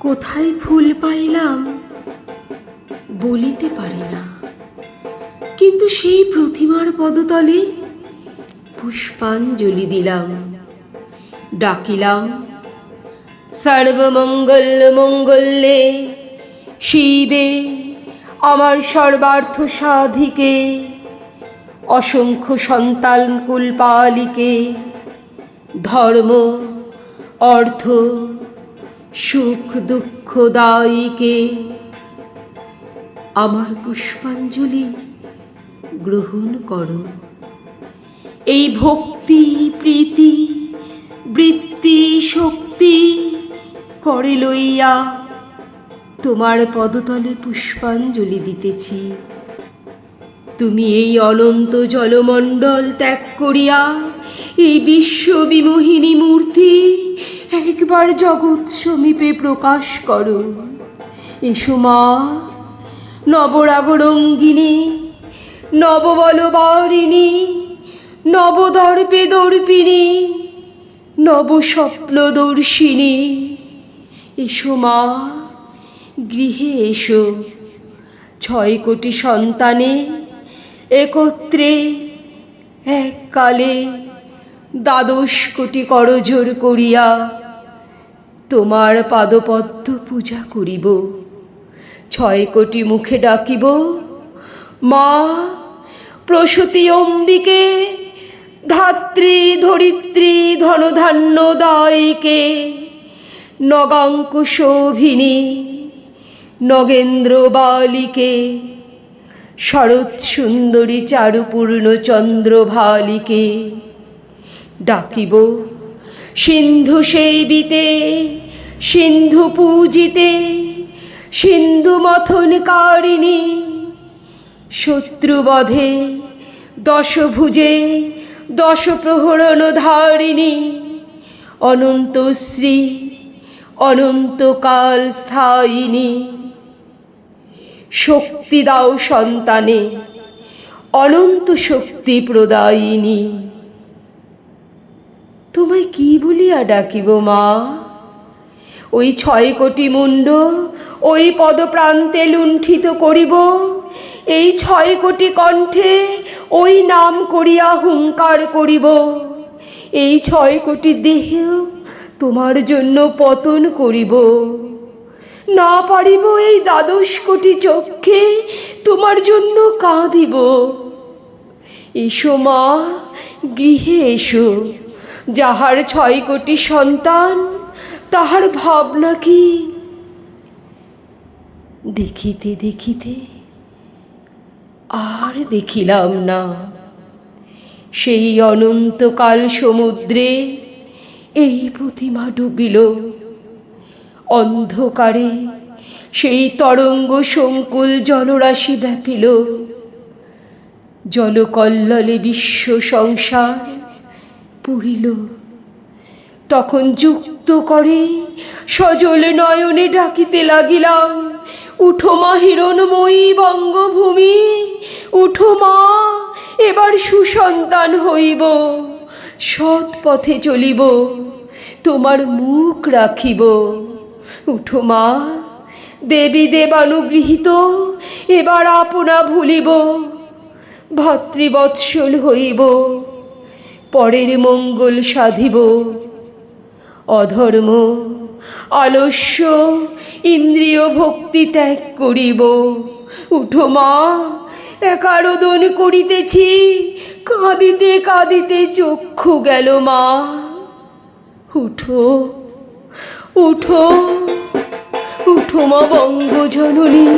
কোথায় ফুল পাইলাম বলিতে পারি না। কিন্তু সেই প্রতিমার পদতলে পুষ্পাঞ্জলি দিলাম। ডাকিলাম সর্বমঙ্গল মঙ্গলে শিবে, আমার সর্বার্থ সাধিকে, অসংখ্য সন্তান কুলপালিকে, ধর্ম, অর্থ সুখ দুঃখ দায়ীকে আমার পুষ্পাঞ্জলি গ্রহণ করো। এই ভক্তি, প্রীতি, বৃত্তি, শক্তি করে লইয়া তোমার পদতলে পুষ্পাঞ্জলি দিতেছি। তুমি এই অনন্ত জলমণ্ডল ত্যাগ করিয়া এই বিশ্ববিমোহিনী মূর্তি একবার জগৎ সমীপে প্রকাশ করো। এসো মা, নবরাগরঙ্গিনী, নববলবারিণী নবদর্পে দর্পিণী নবস্বপ্নদর্শিনী। এসো মা, গৃহে এসো। ছয় কোটি সন্তানে একত্রে, এককালে দ্বাদশ কোটি করজোর করিয়া তোমার পাদপদ্ম পূজা করিব। ছয় কোটি মুখে ডাকিব। মা, প্রসূতি অম্বিকে, ধাত্রী, ধরিত্রী, ধনধান্য দায়িকে নগাঙ্ক শোভিনী নগেন্দ্র বালিকে শরৎ সুন্দরী চারুপূর্ণ চন্দ্রভালিকে। ডাকিব। সিন্ধু সেইবিতে সিন্ধু পূজিতে, সিন্ধু মথনকারিণী, শত্রুবধে, দশভুজে দশ প্রহরণ ধারিণী অনন্তশ্রী, অনন্তকাল স্থায়িনী। শক্তি দাও সন্তানে, অনন্ত শক্তি প্রদায়িনী। তোমায় কি বলিয়া ডাকিব মা? ওই ছয় কোটি মুন্ড ওই পদপ্রান্তে লুণ্ঠিত করিব। এই ছয় কোটি কণ্ঠে ওই নাম করিয়া হুঙ্কার করিব। এই ছয় কোটি দেহ তোমার জন্য পতন করিব। না পারিব এই দ্বাদশ কোটি চক্ষে তোমার জন্য কাঁদিব। এসো মা, গৃহে এসো। যাহার ছয় কোটি সন্তান, তাহার ভাবনা কি? দেখিতে দেখিতে আর দেখিলাম না। সেই অনন্তকাল সমুদ্রে এই প্রতিমা ডুবিল। অন্ধকারে সেই তরঙ্গ সংকুল জলরাশি ব্যাপিল। জলকল্ললে বিশ্ব সংসার পড়িল। তখন যুক্ত করে সজল নয়নে ডাকিতে লাগিলাম, উঠো মা হিরণময়ী বঙ্গভূমি, উঠো মা, এবার সুসন্তান হইব, সৎ পথে চলিব, তোমার মুখ রাখিব। উঠো মা, দেবী দেবানুগৃহীত, এবার আপনা ভুলিব, ভাতৃবৎসল হইব। পরের মঙ্গল সাধিব। অধর্ম আলস্য ইন্দ্রিয় ভক্তি ত্যাগ করিব। উঠো মা, একারোদন করিতেছি, কাঁদিতে কাঁদিতে চক্ষু গেল মা। উঠো উঠো উঠো মা বঙ্গজননী।